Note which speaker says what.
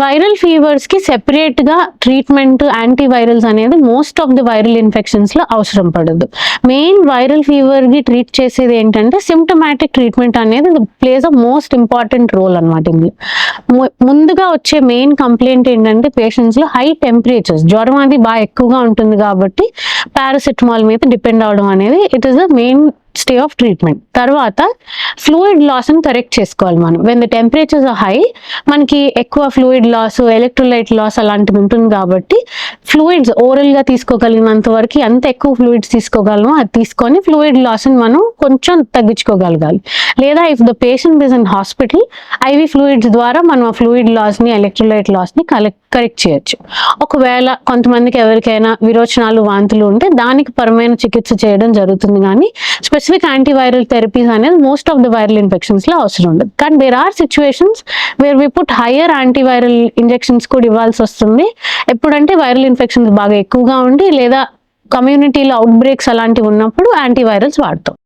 Speaker 1: Viral ఫీవర్స్కి సెపరేట్గా treatment antivirals అనేది most of the viral ఇన్ఫెక్షన్స్లో అవసరం పడదు. మెయిన్ వైరల్ ఫీవర్కి ట్రీట్ చేసేది ఏంటంటే సిమ్టమాటిక్ ట్రీట్మెంట్ అనేది plays a most important role అనమాట ఇందులో. ము- ముందుగా వచ్చే మెయిన్ కంప్లైంట్ ఏంటంటే పేషెంట్స్లో హై టెంపరేచర్స్ జ్వరం అది బాగా ఎక్కువగా ఉంటుంది కాబట్టి పారాసెటమాల్ మీద డిపెండ్ అవడం అనేది it is the mainstay of treatment తర్వాత ఫ్లూయిడ్ లాస్ని కరెక్ట్ చేసుకోవాలి మనం. వెన్ ద టెంపరేచర్స్ హై మనకి ఎక్కువ ఫ్లూయిడ్ లాస్ ఎలక్ట్రోలైట్ లాస్ అలాంటివి ఉంటుంది కాబట్టి ఫ్లూయిడ్స్ ఓరల్గా తీసుకోగలిగినంత వరకు ఎంత ఎక్కువ ఫ్లూయిడ్స్ తీసుకోగలమో అది తీసుకొని ఫ్లూయిడ్ లాస్ని మనం కొంచెం తగ్గించుకోగలగాలి. లేదా if the patient is in hospital IV fluids ద్వారా మనం ఆ ఫ్లూయిడ్ లాస్ని ఎలక్ట్రోలైట్ లాస్ని కలెక్ట్ కరెక్ట్ చేయొచ్చు. ఒకవేళ కొంతమందికి ఎవరికైనా విరోచనాలు వాంతులు ఉంటే దానికి పరమైన చికిత్స చేయడం జరుగుతుంది కానీ స్పెసిఫిక్ యాంటీవైరల్ థెరపీస్ అనేది మోస్ట్ ఆఫ్ ద వైరల్ ఇన్ఫెక్షన్స్లో అవసరం ఉండదు. కానీ there are situations where we put higher antiviral injections కూడా ఇవ్వాల్సి వస్తుంది. ఎప్పుడంటే వైరల్ ఇన్ఫెక్షన్స్ బాగా ఎక్కువగా ఉండి లేదా కమ్యూనిటీలో అవుట్ బ్రేక్స్ అలాంటివి ఉన్నప్పుడు యాంటీవైరల్స్ వాడతాం.